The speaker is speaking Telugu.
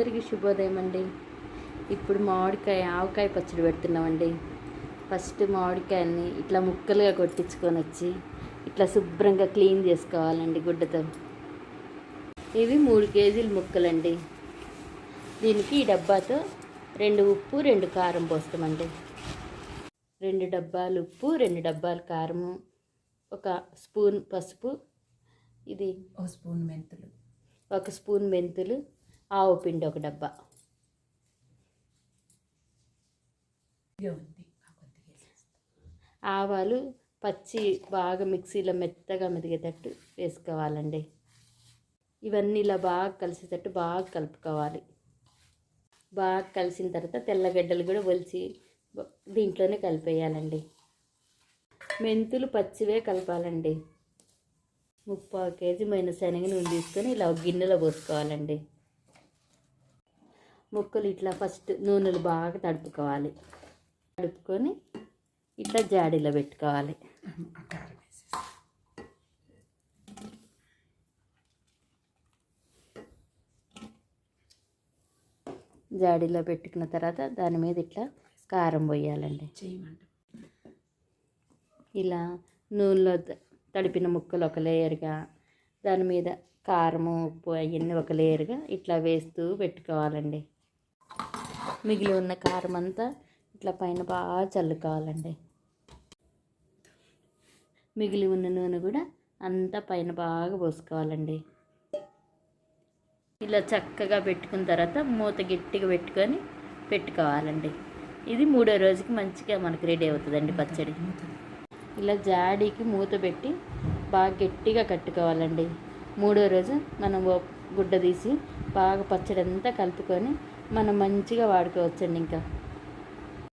అందరికీ శుభోదయం అండి. ఇప్పుడు మామిడికాయ ఆవకాయ పచ్చడి పెడుతున్నామండి. ఫస్ట్ మామిడికాయని ఇట్లా ముక్కలుగా కొట్టించుకొని వచ్చి ఇట్లా శుభ్రంగా క్లీన్ చేసుకోవాలండి గుడ్డతో. ఇవి మూడు కేజీల ముక్కలండి. దీనికి ఈ డబ్బాతో రెండు ఉప్పు రెండు కారం పోస్తామండి. రెండు డబ్బాలు ఉప్పు రెండు డబ్బాలు కారము ఒక స్పూన్ పసుపు ఇది ఒక స్పూన్ మెంతులు. ఒక స్పూన్ మెంతులు ఆవు పిండి ఒక డబ్బా. ఆవాలు పచ్చి బాగా మిక్సీలో మెత్తగా మెదిగేటట్టు వేసుకోవాలండి. ఇవన్నీ ఇలా బాగా కలిసేటట్టు బాగా కలుపుకోవాలి. బాగా కలిసిన తర్వాత తెల్లగడ్డలు కూడా ఒలిచి దీంట్లోనే కలిపేయాలండి. మెంతులు పచ్చివే కలపాలండి. ముప్పావు కేజీ మైన శనగ నూనె తీసుకొని ఇలా గిన్నెలో పోసుకోవాలండి. ముక్కలు ఇట్లా ఫస్ట్ నూనెలు బాగా తడుపుకోవాలి. తడుపుకొని ఇట్లా జాడీలో పెట్టుకోవాలి. జాడీలో పెట్టుకున్న తర్వాత దాని మీద ఇట్లా కారం పోయాలండి. ఇలా నూనెలో తడిపిన ముక్కలు ఒక లేయర్గా దాని మీద కారము ఉప్పు అవన్నీ ఒక లేయర్గా ఇట్లా వేస్తూ పెట్టుకోవాలండి. మిగిలి ఉన్న కారం అంతా ఇట్లా పైన బాగా చల్లుకోవాలండి. మిగిలి ఉన్న నూనె కూడా అంతా పైన బాగా పోసుకోవాలండి. ఇలా చక్కగా పెట్టుకున్న తర్వాత మూత గట్టిగా పెట్టుకొని పెట్టుకోవాలండి. ఇది మూడో రోజుకి మంచిగా మనకు రెడీ అవుతుందండి పచ్చడి. ఇలా జాడీకి మూత పెట్టి బాగా గట్టిగా కట్టుకోవాలండి. మూడో రోజు మనం గుడ్డ తీసి బాగా పచ్చడి అంతా కలుపుకొని మనం మంచిగా వాడుకోవచ్చండి ఇంకా.